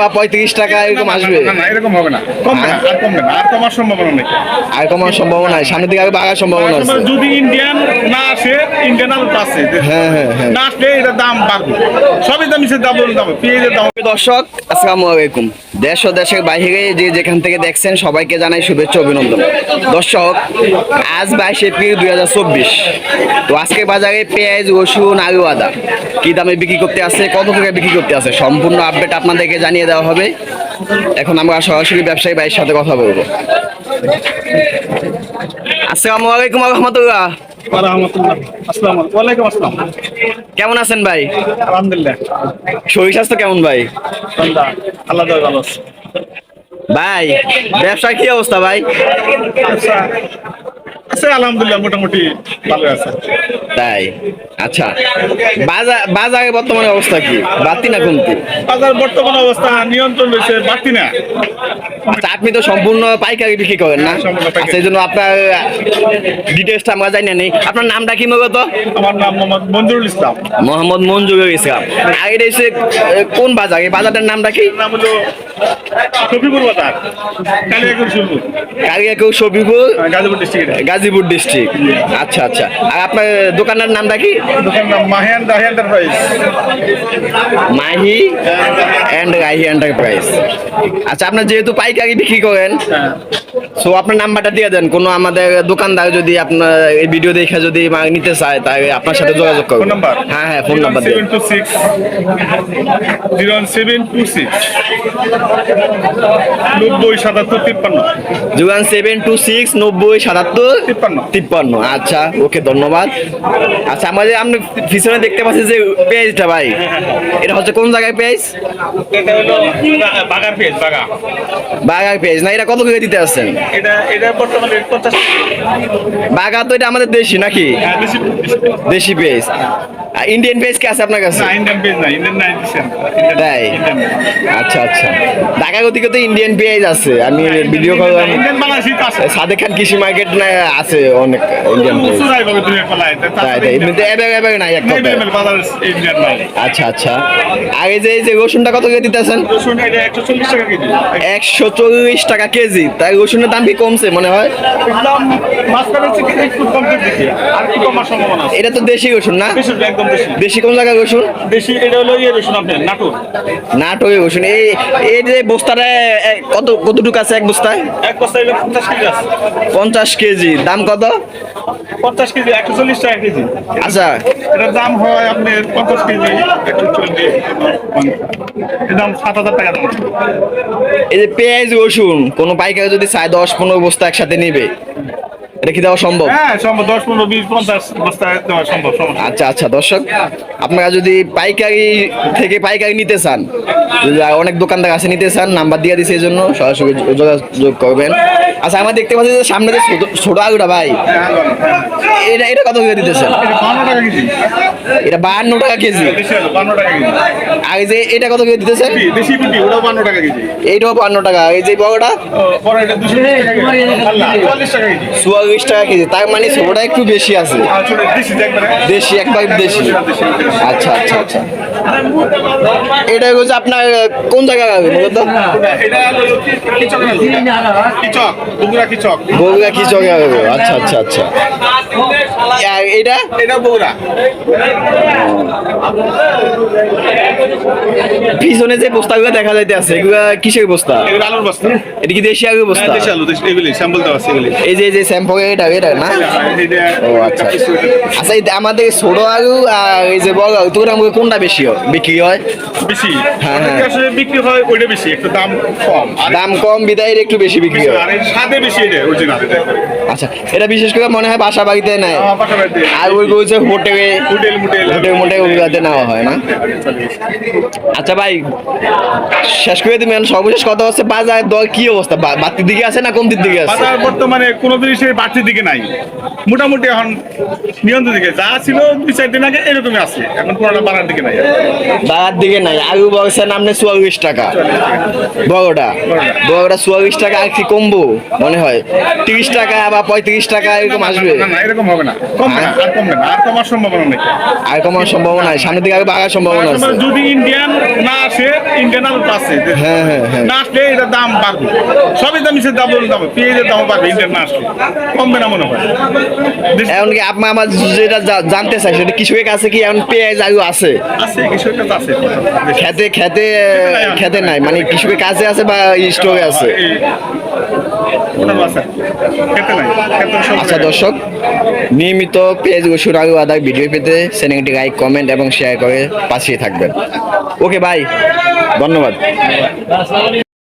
বা পঁয়ত্রিশ টাকা এরকম আসবে? না, না, এরকম হবে না। কমবে না আর কমবে না আর কমার সম্ভাবনা নেই। আর কমার সম্ভাবনা নাই সামনের দিকে আরও বাড়ার সম্ভাবনা আছে। যদি ইন্ডিয়ান না আসে ইন্ডিয়ান আলু আছে। হ্যাঁ হ্যাঁ হ্যাঁ। না আসলে এটার দাম বাড়বে। সবই দাম নিচে দাম দাম পেঁয়াজের দাম। দর্শক আসসালামু আলাইকুম। দেশ ও দেশের বাইরে যে যেখান থেকে দেখছেন সবাইকে জানাই শুভেচ্ছা অভিনন্দন। দর্শক আজ বাইশে এপ্রিল দুই হাজার চব্বিশ। তো আজকে বাজারে পেঁয়াজ রসুন আলু আদা। কি দামে বিক্রি করতে আছে কত টাকা বিক্রি করতে আছে? সম্পূর্ণ আপডেট আপনাদেরকে জানিয়ে দেওয়া হবে। এখন আমরা সরাসরি ব্যবসায়ী ভাইয়ের সাথে কথা বলব। আসসালামু আলাইকুম রহমতুল্লাহ। কেমন আছেন ভাই? আলহামদুলিল্লাহ। শরীর স্বাস্থ্য কেমন ভাই? আল্লাহ ভালো ভাই ব্যবসার কি অবস্থা ভাই? আছে আলহামদুলিল্লাহ মোটামুটি ভালো আছে। তাই? আচ্ছা বাজার বাজারে বর্তমানে অবস্থা কি? বাড়তি না কমতি? বাজার বর্তমান অবস্থা নিয়ন্ত্রণ রয়েছে বাড়তি না। আপনি তো সম্পূর্ণ পাইকারি বিক্রি করেন না। পাইকারি। আচ্ছা জন্য আপনার ডিটেলসটা আমরা জানি নেই আপনার নামটা কি মূলত? আমার নাম মোহাম্মদ মঞ্জুরুল ইসলাম। মোহাম্মদ মঞ্জুরুল ইসলাম। আর এটা হচ্ছে কোন বাজার? এই বাজারটার নামটা কি? নাম হলো শফিপুর বাজার কালিয়াকুর সুরপুর কারিয়াকেও সবিপুর গাজীপুর ডিস্ট্রিক্টে গাজীপুর ডিস্ট্রিক্ট আচ্ছা আচ্ছা। আর আপনার দোকানের নামটা কি? দোকান নাম Mahiyan Dahi enterprise Mahi and Rahi enterprise আচ্ছা আপনার যেহেতু পাইকারি বিক্রি করেন। হ্যাঁ। সো আপনার নাম্বারটা দিয়ে দেন। কোনো আমাদের দোকানদার যদি আপনার এই ভিডিও দেখে যদি নিতে চায় তাহলে আপনার সাথে যোগাযোগ করবেন হ্যাঁ হ্যাঁ phone number seven two six zero seven two six. নব্বই সাতাত্তর তিপ্পান্ন। জুয়ান সেভেন টু সিক্স নব্বই সাতাত্তর তিপ্পান্ন। তিপ্পান্ন। আচ্ছা ওকে ধন্যবাদ। আচ্ছা আমাদের আপনি পিছনে দেখতে পাচ্ছি যে পেঁয়াজটা ভাই এটা হচ্ছে কোন জায়গায় পেঁয়াজ? বাগার পেজ বাগা। বাগার পেঁয়াজ না এটা কত করে দিতে আসছেন? এটা এটা বর্তমানে বাগা তো এটা আমাদের দেশি নাকি? হ্যাঁ, দেশি পেঁয়াজ। ইন্ডিয়ান পেঁয়াজ কি আছে আপনার কাছে? না ইন্ডিয়ান পেজ না ইন্ডিয়ান দিচ্ছেন তাই? আচ্ছা আচ্ছা। ঢাকা গতিকে তো ইন্ডিয়ান পেঁয়াজ আছে। আমি ভিডিও করলাম ইন্ডিয়ান বাংলাদেশি আছে। সাদেক খান কৃষি মার্কেট না আছে অনেক ইন্ডিয়ান পেঁয়াজ প্রচুর আইবে তুমি পালায় তাই তাই। এমনিতে এবার এবার নাই এক। বাজার ইন্ডিয়ান নাই। আচ্ছা আচ্ছা। আগে যে এই যে রসুনটা কত করে দিতেছেন? রসুন এটা একশো চল্লিশ টাকা কেজি। একশো চল্লিশ টাকা কেজি। তাই রসুনের দাম কি কমছে মনে হয়? একদম মাঝখানে কি একটু কমতে দিকে। আর একটু কমার সম্ভাবনা আছে। এটা তো দেশি রসুন না? বেশি একদম বেশি। দেশি কোন জায়গায় রসুন বেশি এটা হলো ইয়ে রসুন আপনার নাটুর নাটকে রসুন এই এই যে বস্তাটা কত কতটুকু আছে এক বস্তায়? এক বস্তা হলো পঞ্চাশ কেজি আছে। পঞ্চাশ কেজি। দাম কত? পঞ্চাশ কেজি একশো চল্লিশ টাকা কেজি। আচ্ছা। এটার দাম হয় আপনার পঞ্চাশ কেজি। একশো চল্লিশ এর দাম সাত হাজার টাকা দাম। এই যে পেঁয়াজ রসুন কোনো পাইকারি যদি চায় দশ পনেরো বস্তা একসাথে নেবে। এটা কি দেওয়া সম্ভব? হ্যাঁ সম্ভব। দশ পনেরো বিশ পঞ্চাশ বস্তা দেওয়া সম্ভব আচ্ছা আচ্ছা দর্শক আপনারা যদি পাইকারি থেকে পাইকারি নিতে চান অনেক দোকানদার আছে নিতে চান নাম্বার দিয়ে দিছে এই জন্য সরাসরি যোগাযোগ করবেন। আচ্ছা আমরা দেখতে পাচ্ছি যে সামনে যে ছোট- আলুটা ভাই হ্যাঁ, হ্যাঁ। এটা এটা কত করে দিতেছে এটা বান্ন টাকা কেজি বাহান্ন টাকা কেজি। কেজি এই যে এটা কত করে দিতেছেন? দেশি পিটি বান্ন টাকা এইটাও বাহান্ন টাকা। এই যে বড়টা কেজি চুয়াল্লিশ টাকা কেজি। কেজি তার মানে ছোটটা একটু বেশি আছে। দেশি একবারে। দেশি একবার দেশি। আচ্ছা আচ্ছা আচ্ছা। এটা হচ্ছে আপনার কোন হলো কিচক কিচক বগুড়া কিচক বগুড়া কি জায়গায় আচ্ছা আচ্ছা আচ্ছা। এটা এটা বগুড়া। পিছনে যে বস্তাগুলো দেখা যাইতে আছে এগুলো কিসের বস্তা? এগুলো আলুর বস্তা। এটা কি দেশি আলু বস্তা? দেশি আলু এগুলি স্যাম্পল দেওয়া আছে এগুলি। এই যে যে স্যাম্পল এটা এটা না? ও আচ্ছা আচ্ছা। এই আমাদের ছোট আলু আর এই যে বড় আলু তোর কোনটা বেশি হয়? বিক্রি হয়? বেশি। হ্যাঁ, হ্যাঁ। আসলে বিক্রি হয় ওইটা বেশি একটু দাম কম। দাম কম বিদায় একটু বেশি বিক্রি হয়। আর স্বাদে বেশি এটা অরিজিনাল আচ্ছা এটা বিশেষ করে মনে হয় বাসা বাড়িতে নেয়। আর ওই হচ্ছে হোটেলে হোটেল মোটেল। হোটেল মোটে ওগুলাতে নেওয়া হয় না? আচ্ছা ভাই শেষ করে দিবেন। সর্বশেষ কথা হচ্ছে বাজার দর কি অবস্থা? বাড়তির দিকে আছে না কমতির দিকে আছে? বাজার বর্তমানে কোনো জিনিসের বাড়তির দিকে নাই। মোটামুটি এখন নিয়ন্ত্রণ দিকে। যা ছিল দুই চার দিন আগে এরকমই আছে। এখন পুরোটা বাড়ার দিকে নাই। বাগার দিকে নাই। আলু বলছেন আপনি চুয়াল্লিশ টাকা। বড়টা। বড়টা চুয়াল্লিশ টাকা আর কি কমবো মনে হয়। তিরিশ টাকা বা পঁয়ত্রিশ টাকা এরকম আসবে। এরকম হবে না। আর কমার সম্ভাবনা নেই। আর কমার সম্ভাবনা নাই। সামনের দিকে আরও বাড়ার সম্ভাবনা আছে। যদি ইন্ডিয়ান না আসে ইন্ডিয়ান আলু আছে। হ্যাঁ হ্যাঁ হ্যাঁ। না আসলে দাম বাড়বে। সবই দাম দাম দাম পেঁয়াজের দাম বাড়বে ইন্ডিয়ান না আসলে। কমবে না মনে হয়। এমনকি আপনি আমার যেটা জানতে চাই সেটা কৃষকের কাছে কি? এমন পেঁয়াজ আলু আছে। আছে। কিছু একটা তো খেতে খেতে খেতে নাই। মানে কৃষকের কাছে আছে বা স্টোরে আছে? আচ্ছা দর্শক নিয়মিত পেজ রসুন আলু আদার ভিডিও পেতে চ্যানেলটি লাইক কমেন্ট এবং শেয়ার করে পাশে থাকবেন। ওকে বাই ধন্যবাদ।